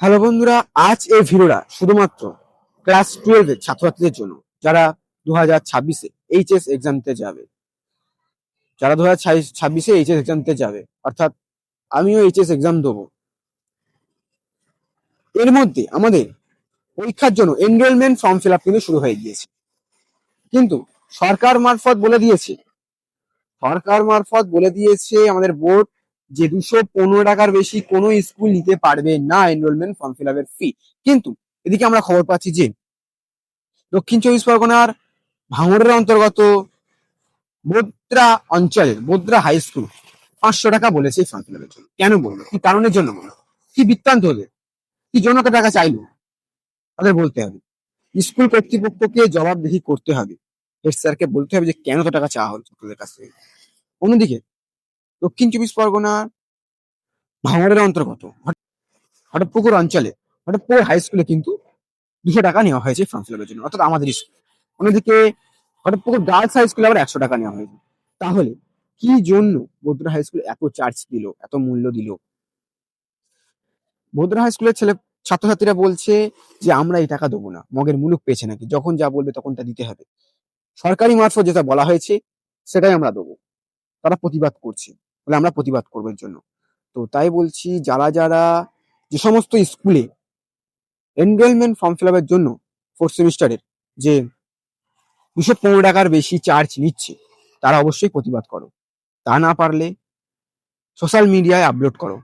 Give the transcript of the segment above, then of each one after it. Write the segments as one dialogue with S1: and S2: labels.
S1: Hello বন্ধুরা, আজ এই ভিডিওটা শুধুমাত্র ক্লাস টুয়েলভের ছাত্রছাত্রীদের জন্য, যারা দু হাজার ছাব্বিশে এইচএস এক্সাম দিতে যাবে। যারা দু হাজার ছাব্বিশে এইচএস এক্সাম দিতে যাবে, অর্থাৎ আমিও এইচএস এক্সাম দেবো। এর মধ্যে আমাদের পরীক্ষার জন্য এনরোলমেন্ট ফর্ম ফিল আপ কিন্তু শুরু হয়ে গিয়েছে। কিন্তু সরকার মারফত বলে দিয়েছে, সরকার মারফত বলে দিয়েছে আমাদের বোর্ড যে দুশো পনেরো টাকার বেশি কোনো স্কুল নিতে পারবে না এনরোলমেন্ট ফর্ম ফিল আপের ফি কিন্তু এদিকে আমরা খবর পাচ্ছি যে, দক্ষিণ চব্বিশ পরগনার ভাঙড়ের অন্তর্গত বোদ্রা অঞ্চলের বোদ্রা হাই স্কুল পাঁচশো টাকা বলেছে এই ফর্ম ফিল আপের জন্য। কেন বলল? কি কারণের জন্য বলল? কি বৃত্তান্ত ওদের কি জন্য টাকা চাইলো? তাদের বলতে হবে। স্কুল কর্তৃপক্ষকে জবাবদিহি করতে হবে। হেড স্যারকে বলতে হবে যে, কেন তো টাকা চাওয়া হলো ছাত্রদের কাছ থেকে? অন্যদিকে দক্ষিণ চব্বিশ পরগনার ভাঙড়ের অন্তর্গত। হটপুকুর অঞ্চলে হটপুকুর হাই স্কুলে কিন্তু দুশো টাকা নেওয়া হয়েছে ফর্ম ফিল আপের জন্য, অর্থাৎ আমাদের স্কুল অন্যদিকে হটপুকুর গার্লস হাই স্কুলে আবার একশো টাকা নেওয়া হয়েছে। তাহলে কি জন্য বদ্রা হাই স্কুল এত চার্জ দিল, এত মূল্য দিল? বদ্রা হাই স্কুলের ছেলে, ছাত্রছাত্রীরা বলছে যে, আমরা এই টাকা দেবো না, মগের মুলুক পেয়েছে নাকি, যখন যা বলবে তখন তা দিতে হবে। সরকারি মারফত যেটা বলা হয়েছে, সেটাই আমরা দেবো। তারা প্রতিবাদ করছে। বলে আমরা প্রতিবাদ করব এর জন্য। তো তাই বলছি, যারা যারা যে সমস্ত স্কুলে এনরোলমেন্ট ফর্ম ফিল আপের জন্য ফোর্থ সেমিস্টারের যে দুশো পনেরো টাকার বেশি চার্জ নিচ্ছে, তারা অবশ্যই প্রতিবাদ করো। তা না পারলে সোশ্যাল মিডিয়ায় আপলোড করো।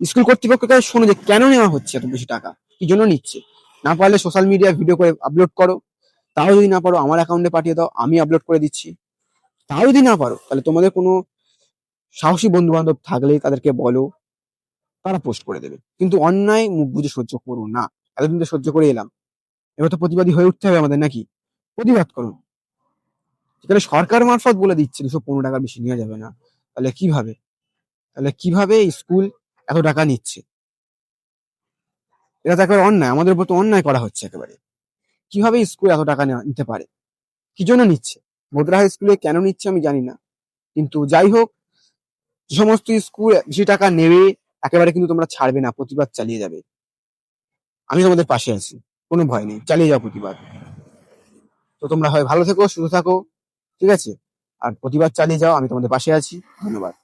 S1: স্কুল কর্তৃপক্ষকে শোনো যে কেন নেওয়া হচ্ছে এত বেশি টাকা? কি জন্য নিচ্ছে? না পারলে সোশ্যাল মিডিয়ায় ভিডিও করে আপলোড করো। তাও যদি না পারো, আমার অ্যাকাউন্টে পাঠিয়ে দাও, আমি আপলোড করে দিচ্ছি। তাও যদি না পারো, তাহলে তোমাদের কোনো সাহসী বন্ধু বান্ধব থাকলে তাদেরকে বলো, তারা পোস্ট করে দেবে। কিন্তু অন্যায় মুখ বুঝে সহ্য করো না। এতদিন তো সহ্য করে এলাম। এবার তো প্রতিবাদী হয়ে উঠতে হবে আমাদের নাকি? প্রতিবাদ করুন যেখানে সরকার মারফত বলে দিচ্ছে, দুশো পনেরো টাকা বেশি নেওয়া যাবে না। তাহলে কীভাবে? তাহলে কীভাবে স্কুল এত টাকা নিচ্ছে? এটা তো একেবারে অন্যায়। আমাদের উপর তো অন্যায় করা হচ্ছে একেবারে। কীভাবে স্কুল এত টাকা নিতে পারে? কি জন্য নিচ্ছে? ভদ্রা হাই স্কুলে কেন নিচ্ছে আমি জানি না। কিন্তু যাই হোক যে সমস্ত স্কুল বেশি টাকা নেবে, একেবারে কিন্তু তোমরা ছাড়বে না, প্রতিবাদ চালিয়ে যাবে। আমি তোমাদের পাশে আছি, কোনো ভয় নেই, চালিয়ে যাও প্রতিবাদ। তো তোমরা হয় ভালো থেকো, সুস্থ থাকো, ঠিক আছে? আর প্রতিবাদ চালিয়ে যাও, আমি তোমাদের পাশে আছি, ধন্যবাদ।